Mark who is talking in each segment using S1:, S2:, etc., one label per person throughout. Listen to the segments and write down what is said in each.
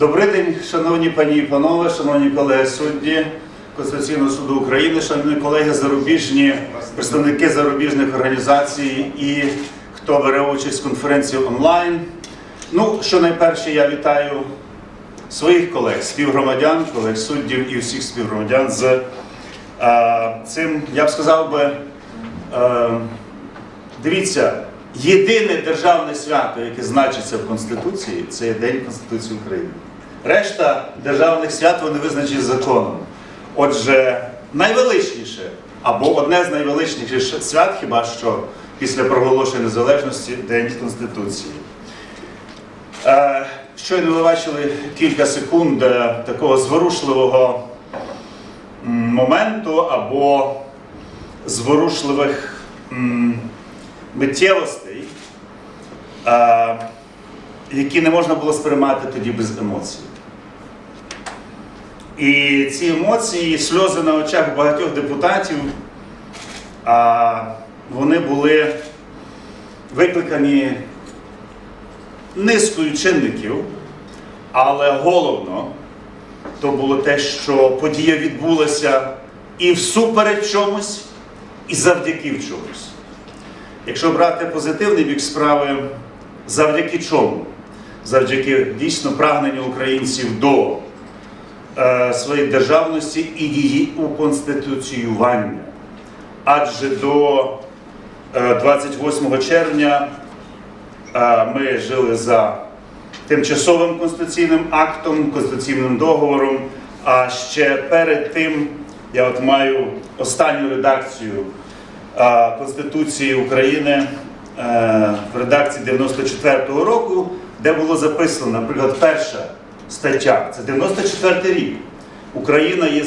S1: Добрий день, шановні пані і панове, шановні колеги судді Конституційного суду України, шановні колеги зарубіжні, представники зарубіжних організацій і хто бере участь в конференції онлайн. Ну, що найперше, я вітаю своїх колег, співгромадян, колег суддів і всіх співгромадян з е, цим, я б сказав би, е, дивіться, єдине державне свято, яке значиться в Конституції, це є День Конституції України. Решта державних свят вони визначені законом. Отже, найвеличніше або одне з найвеличніших свят, хіба що після проголошення незалежності День Конституції. Е, Щойно ви бачили кілька секунд е, такого зворушливого моменту або зворушливих миттєвостей, е, які не можна було сприймати тоді без емоцій. І ці емоції, сльози на очах багатьох депутатів, а, вони були викликані низкою чинників, але головно то було те, що подія відбулася і всупереч чомусь, і завдяки в чомусь. Якщо брати позитивний бік справи, завдяки чому? Завдяки дійсно прагненню українців до своєї державності і її уконституціювання. Адже до е, 28 червня е, ми жили за тимчасовим конституційним актом, конституційним договором. А ще перед тим я от маю останню редакцію е, Конституції України е, в редакції 94-го року, де було записано, наприклад, перша стаття, це 94 рік. Україна є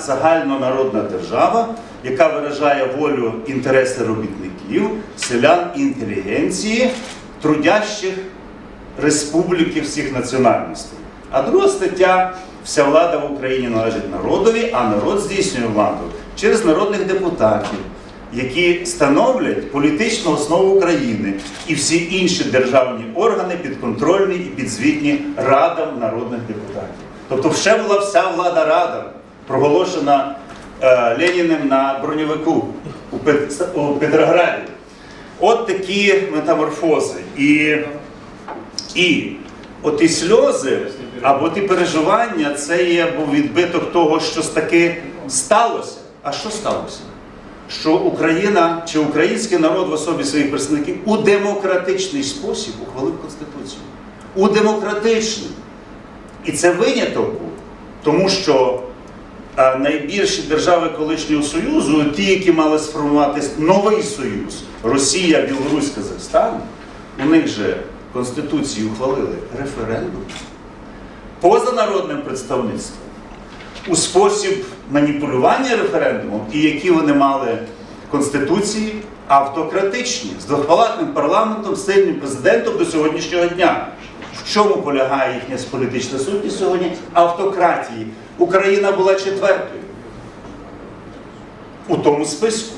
S1: загальнонародна держава, яка виражає волю інтереси робітників, селян, інтелігенції, трудящих республіки всіх національностей. А друга стаття вся влада в Україні належить народові, а народ здійснює владу через народних депутатів, які становлять політичну основу України і всі інші державні органи підконтрольні і підзвітні радам народних депутатів. Тобто, ще була вся влада рада, проголошена е, Леніним на броньовику у, Пет- у Петрограді. От такі метаморфози. І і оті сльози або ті переживання це є був відбиток того, що таки сталося. А що сталося? Що Україна чи український народ в особі своїх представників у демократичний спосіб ухвалив Конституцію. У демократичний. І це виняток тому що найбільші держави колишнього Союзу, ті, які мали сформувати новий союз, Росія, Білорусь, Казахстан, у них же Конституції ухвалили референдум поза народним представництвом у спосіб маніпулювання референдумом, і які вони мали конституції автократичні, з двохпалатним парламентом, сильним президентом до сьогоднішнього дня. В чому полягає їхня політична сутність сьогодні? Автократії. Україна була четвертою у тому списку.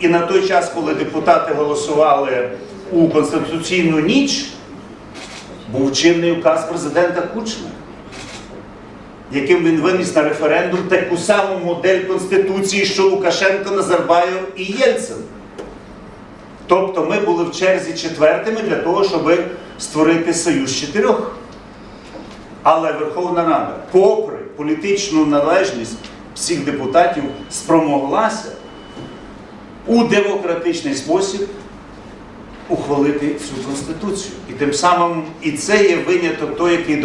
S1: І на той час, коли депутати голосували у Конституційну ніч, був чинний указ президента Кучма, яким він виніс на референдум таку саму модель Конституції, що Лукашенко, Назарбаєв і Єльцин. Тобто ми були в черзі четвертими для того, щоб створити союз чотирьох. Але Верховна Рада, попри політичну належність всіх депутатів, спромоглася у демократичний спосіб ухвалити цю конституцію. І тим самим і це є виняток той, який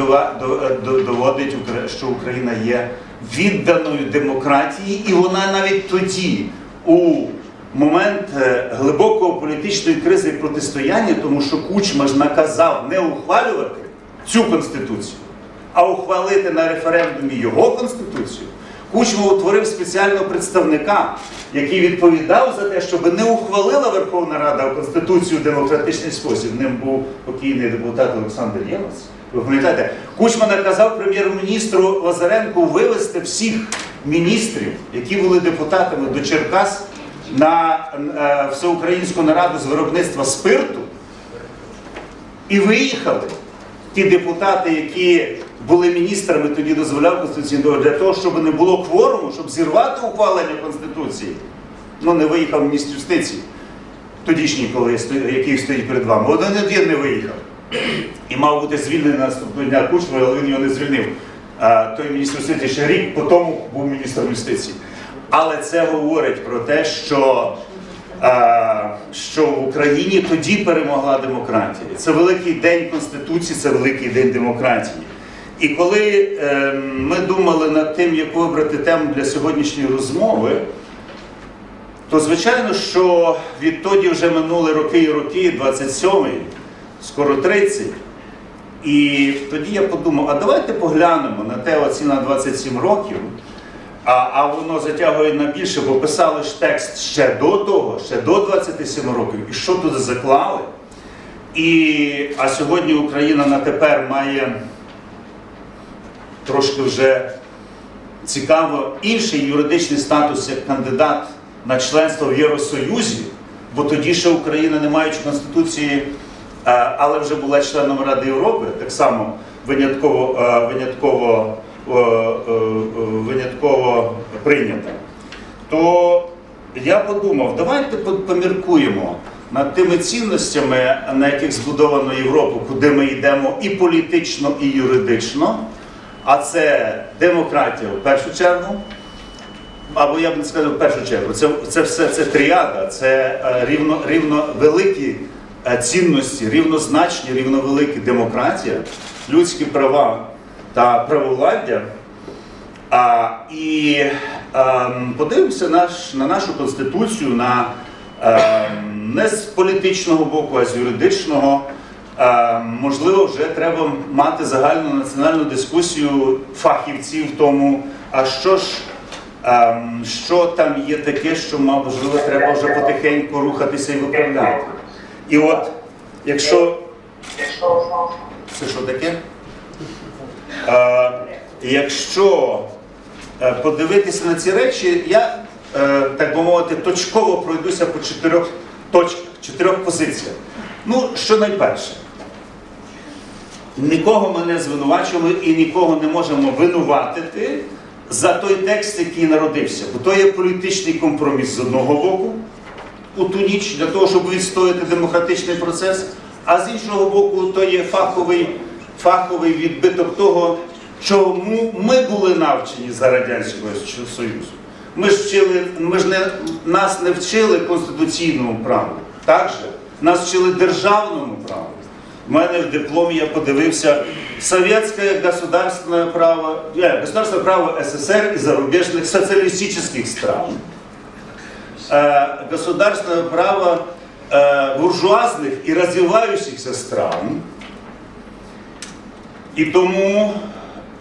S1: доводить, що Україна є відданою демократії, і вона навіть тоді, у момент е, глибокого політичної кризи і протистояння, тому що Кучма ж наказав не ухвалювати цю конституцію, а ухвалити на референдумі його конституцію. Кучма утворив спеціального представника, який відповідав за те, щоб не ухвалила Верховна Рада Конституцію в демократичний спосіб. Ним був покійний депутат Олександр Ємець. Ви пам'ятаєте, Кучма наказав прем'єр-міністру Лазаренку вивести всіх міністрів, які були депутатами до Черкас на е, всеукраїнську нараду з виробництва спирту. І виїхали ті депутати, які були міністрами, тоді дозволяв Конституційний для того, щоб не було кворуму, щоб зірвати ухвалення Конституції. Ну, не виїхав міністр юстиції, тодішній, коли який стоїть перед вами. Один один не виїхав. І мав бути звільнений наступного дня Кучма, але він його не звільнив. А, той міністр юстиції ще рік по тому був міністром юстиції. Але це говорить про те, що, а, що в Україні тоді перемогла демократія. Це великий день Конституції, це великий день демократії. І коли ем, ми думали над тим, яку вибрати тему для сьогоднішньої розмови, то звичайно, що відтоді вже минули роки і роки, 27-й, скоро 30. І тоді я подумав, а давайте поглянемо на те оці на 27 років, а, а воно затягує на більше, бо писали ж текст ще до того, ще до 27 років, і що туди заклали. І, а сьогодні Україна на тепер має трошки вже цікаво інший юридичний статус як кандидат на членство в Євросоюзі, бо тоді ще Україна, не маючи конституції, е, але вже була членом Ради Європи, так само винятково, е, винятково, е, винятково прийнята. То я подумав, давайте поміркуємо над тими цінностями, на яких збудовано Європу, куди ми йдемо і політично, і юридично. А це демократія в першу чергу. Або я б не сказав в першу чергу, це, це все це тріада, це е, рівно, рівно великі е, цінності, рівнозначні, рівновеликі демократія, людські права та правовладдя. А, і ем, подивимося наш, на нашу конституцію на, ем, не з політичного боку, а з юридичного. Ем, можливо, вже треба мати загальну національну дискусію фахівців в тому, а що ж, ем, що там є таке, що можливо треба вже потихеньку рухатися і виправляти. І от, якщо це що таке? Е, якщо е, подивитися на ці речі, я, е, так би мовити, точково пройдуся по чотирьох точках, чотирьох позиціях. Ну, що найперше, нікого ми не звинувачуємо і нікого не можемо винуватити за той текст, який народився. Бо то є політичний компроміс з одного боку у ту ніч для того, щоб відстояти демократичний процес, а з іншого боку, то є фаховий, фаховий відбиток того, чому ми були навчені за Радянського Союзу. Ми ж вчили, ми ж не, нас не вчили конституційному праву. Так же? Нас вчили державному праву. У мене в дипломі я подивився Советское государственное право, э, государственное право СССР и зарубежных социалистических стран. Э, государственное право э, буржуазных и развивающихся стран. І тому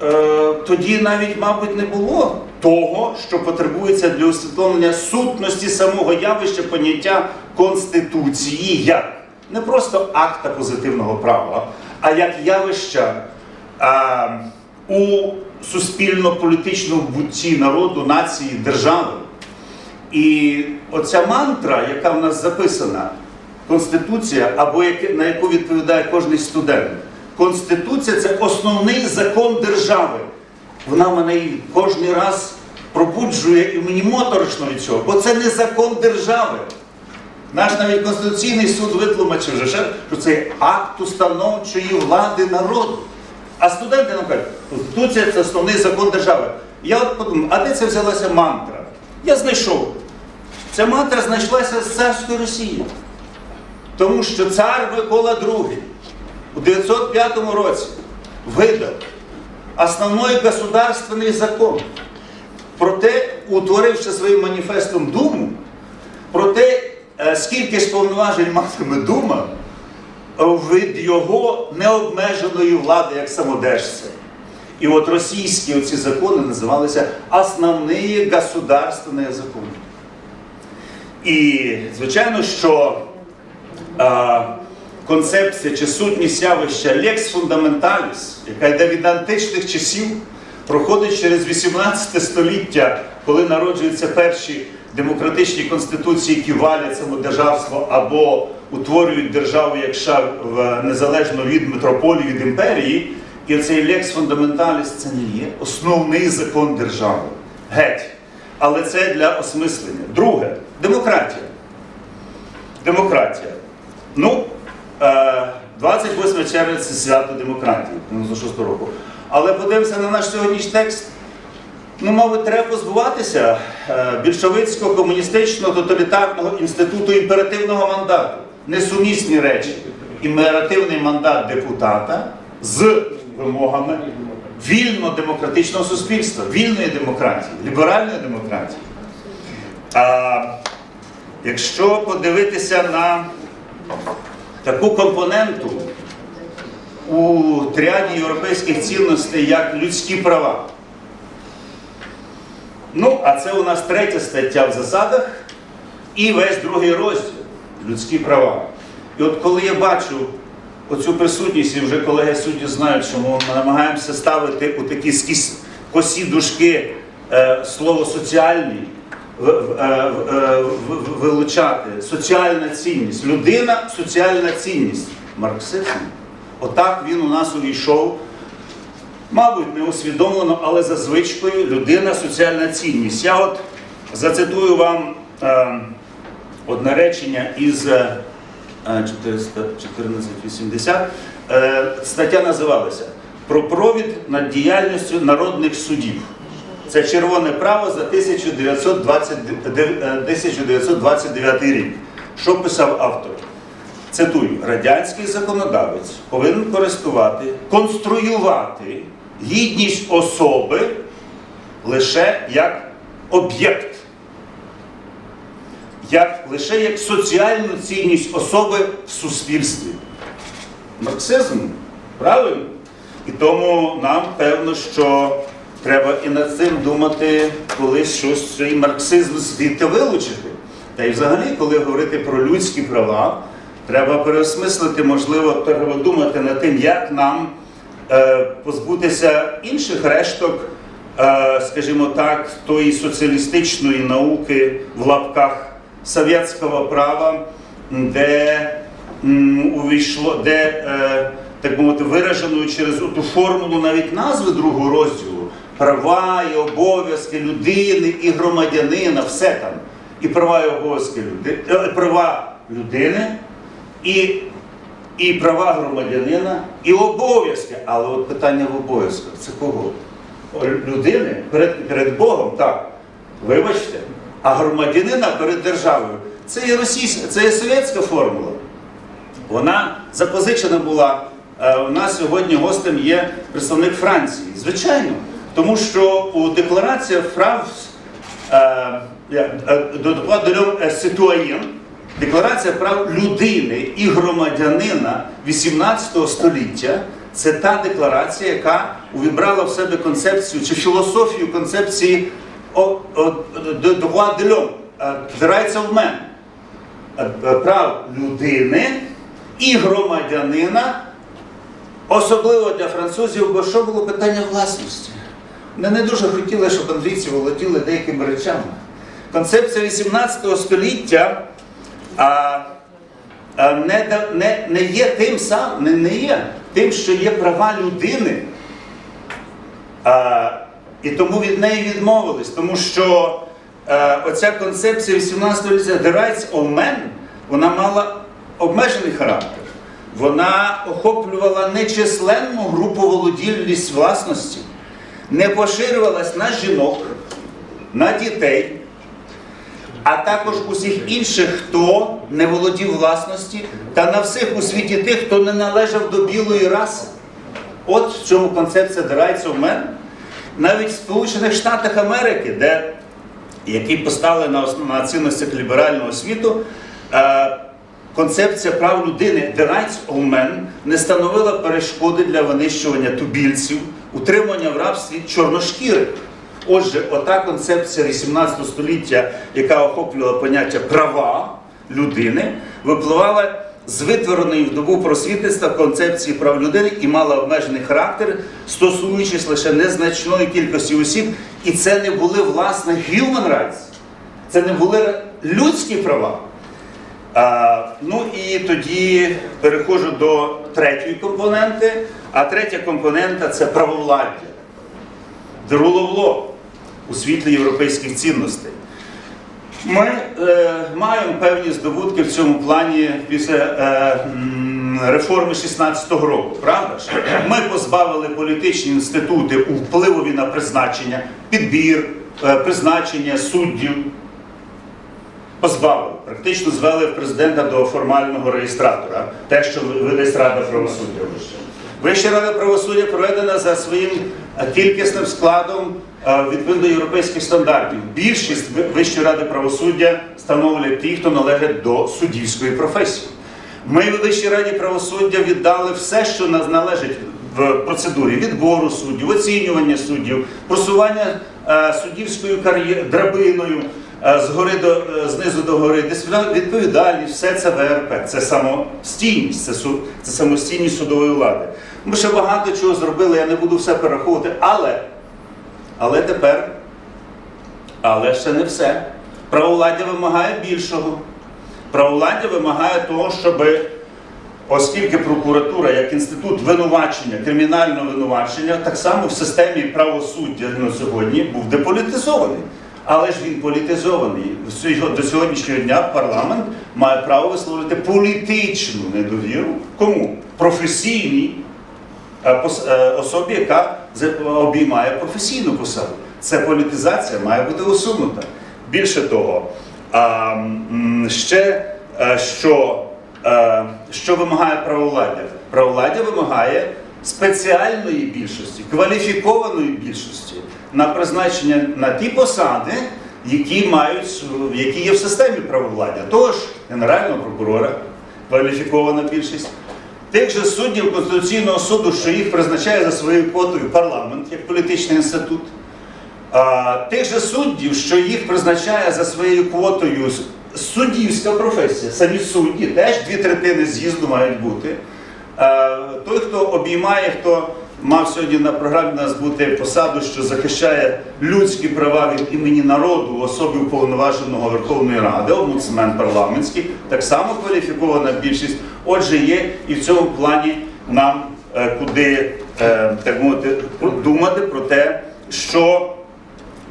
S1: е, тоді навіть, мабуть, не було того, що потребується для усвідомлення сутності самого явища поняття Конституції як не просто акта позитивного права, а як явища е, у суспільно-політичному бутті народу, нації, держави. І оця мантра, яка в нас записана, Конституція, або на яку відповідає кожен студент. Конституція це основний закон держави. Вона мене кожен раз пробуджує і мені моторошно від цього, бо це не закон держави. Наш навіть Конституційний суд витлумачив, вже, ще, що це акт установчої влади народу. А студенти нам кажуть, Конституція це основний закон держави. Я от подумав, а де це взялася мантра? Я знайшов. Ця мантра знайшлася з царської Росії. Тому що цар Микола II у 905 році видав основний государственний закон. Проте, утворивши своїм маніфестом Думу, про те, е, скільки ж повноважень матиме Дума е, від його необмеженої влади як самодержця. І от російські оці закони називалися основні государственні закони. І, звичайно, що е, концепція чи сутність явища Lex Fundamentalis, яка йде від античних часів, проходить через 18 століття, коли народжуються перші демократичні конституції, які валять самодержавство або утворюють державу як шар в- незалежно від метрополії, від імперії. І цей лекс фундаменталіс це не є основний закон держави. Геть. Але це для осмислення. Друге демократія. Демократія. Ну, е, 28 червня це свято демократії, 96 року. Але подивимося на наш сьогоднішній текст. Ну, мабуть, треба позбуватися е, більшовицького, комуністичного, тоталітарного інституту імперативного мандату. Несумісні речі. Імперативний мандат депутата з вимогами вільно-демократичного суспільства, вільної демократії, ліберальної демократії. А якщо подивитися на таку компоненту у тріаді європейських цінностей, як людські права. Ну, а це у нас третя стаття в засадах і весь другий розділ людські права. І от коли я бачу оцю присутність, і вже колеги судді знають, що ми намагаємося ставити у такі косі дужки е, слово соціальний, е, е, вилучати соціальна цінність. Людина соціальна цінність. Марксизм. Отак він у нас увійшов Мабуть, не усвідомлено, але за звичкою людина соціальна цінність. Я от зацитую вам е, одне речення із е, 1480. Е, стаття називалася Про провід над діяльністю народних судів. Це червоне право за 1920, е, 1929 рік. Що писав автор? Цитую, радянський законодавець повинен користувати, конструювати гідність особи лише як об'єкт, як, лише як соціальну цінність особи в суспільстві. Марксизм, правильно? І тому нам певно, що треба і над цим думати, коли щось цей марксизм звідти вилучити. Та й взагалі, коли говорити про людські права, треба переосмислити, можливо, треба думати над тим, як нам позбутися інших решток, е, скажімо так, тої соціалістичної науки в лапках совєтського права, де увійшло, де, е, так мовити, вираженою через ту формулу навіть назви другого розділу права і обов'язки людини і громадянина, все там. І права і обов'язки люди, е, права людини, і, і права громадянина, і обов'язки. Але от питання в обов'язках це кого? Людини перед, перед Богом, так. Вибачте, а громадянина перед державою. Це є російська, це є совєтська формула. Вона запозичена була. Е, У нас сьогодні гостем є представник Франції. Звичайно, тому що у декларації Франц до citoyen, декларація прав людини і громадянина 18 століття. Це та декларація, яка увібрала в себе концепцію чи філософію концепції droit de l'homme, the rights прав людини і громадянина, особливо для французів, бо що було питання власності. Вони не дуже хотіли, щоб англійці володіли деякими речами. Концепція 18 століття а, а, не, не, не є тим самим, не, не є тим, що є права людини. А, і тому від неї відмовились, тому що е, оця концепція 18 століття The Rights of Man, вона мала обмежений характер. Вона охоплювала нечисленну групу володільність власності, не поширювалась на жінок, на дітей, а також усіх інших, хто не володів власності, та на всіх у світі тих, хто не належав до білої раси. От в чому концепція The Rights of. Навіть в Сполучених Штатах Америки, де, які поставили на, на цінностях ліберального світу, е, концепція прав людини The Rights of Man не становила перешкоди для винищування тубільців, утримання в рабстві чорношкірих. Отже, ота концепція 18 століття, яка охоплювала поняття права людини, випливала з витвореної в добу просвітництва концепції прав людини і мала обмежений характер, стосуючись лише незначної кількості осіб, і це не були власне human rights, це не були людські права. А, ну і тоді переходжу до третьої компоненти. А третя компонента це правовладдя. Друловло у світлі європейських цінностей. Ми е, маємо певні здобутки в цьому плані після е, реформи 16-го року, правда ж? Ми позбавили політичні інститути у впливові на призначення, підбір, е, призначення суддів. Позбавили, практично звели президента до формального реєстратора, те, що видасть Рада правосуддя. Вища рада правосуддя проведена за своїм е, кількісним складом відповідно до європейських стандартів. Більшість Вищої ради правосуддя становлять ті, хто належать до суддівської професії. Ми в Вищій раді правосуддя віддали все, що нас належить в процедурі відбору суддів, оцінювання суддів, просування е, суддівською кар'єрою, драбиною е, згори до е, знизу до гори, відповідальність, все це ВРП, це самостійність, це, суд, це самостійність судової влади. Ми ще багато чого зробили, я не буду все перераховувати, але, але тепер, але ще не все. Правовладдя вимагає більшого. Правовладдя вимагає того, щоб, оскільки прокуратура як інститут винувачення, кримінального винувачення, так само в системі правосуддя на сьогодні був деполітизований. Але ж він політизований. До сьогоднішнього дня парламент має право висловлювати політичну недовіру. Кому? Професійній особі, яка обіймає професійну посаду. Це політизація має бути усунута. Більше того, ще е, що, е, що вимагає правовладдя? Правовладдя вимагає спеціальної більшості, кваліфікованої більшості на призначення на ті посади, які мають які є в системі правовладдя. Тож генерального прокурора, кваліфікована більшість. Тих же суддів Конституційного суду, що їх призначає за своєю квотою парламент як політичний інститут, тих же суддів, що їх призначає за своєю квотою суддівська професія, самі судді, теж дві третини з'їзду мають бути. Той, хто обіймає, хто мав сьогодні на програмі нас бути посаду, що захищає людські права від імені народу в особі уповноваженого Верховної Ради, омбудсмен парламентський, так само кваліфікована більшість. Отже, є і в цьому плані нам е, куди е, так мовити думати про те, що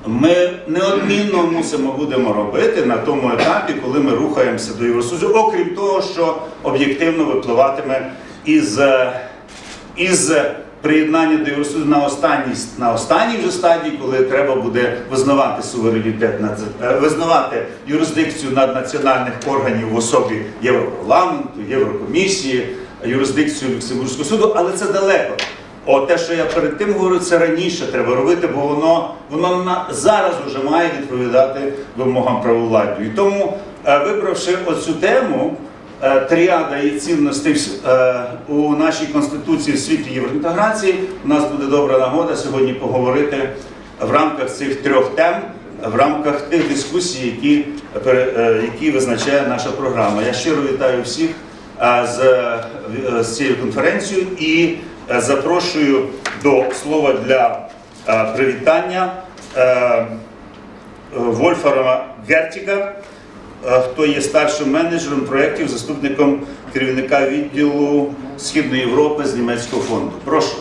S1: ми неодмінно мусимо будемо робити на тому етапі, коли ми рухаємося до Євросоюзу, окрім того, що об'єктивно випливатиме із, е, із приєднання до Євросоюзу на останній, на останній вже стадії, коли треба буде визнавати суверенітет над е, визнавати юрисдикцію наднаціональних органів в особі Європарламенту, Єврокомісії, юрисдикцію Люксембурзького суду, але це далеко. О, те, що я перед тим говорю, це раніше треба робити, бо воно, воно на, зараз вже має відповідати вимогам правовладдя. І тому, е, вибравши оцю тему, тріада і цінностей е, у нашій конституції в світі євроінтеграції, у нас буде добра нагода сьогодні поговорити в рамках цих трьох тем, в рамках тих дискусій, які, е, які визначає наша програма. Я щиро вітаю всіх е, з, е, з цією конференцією і е, запрошую до слова для е, привітання е, е, Вольфара Гертіга, е, хто є старшим менеджером проєктів, заступником керівника відділу Східної Європи з німецького фонду. Прошу.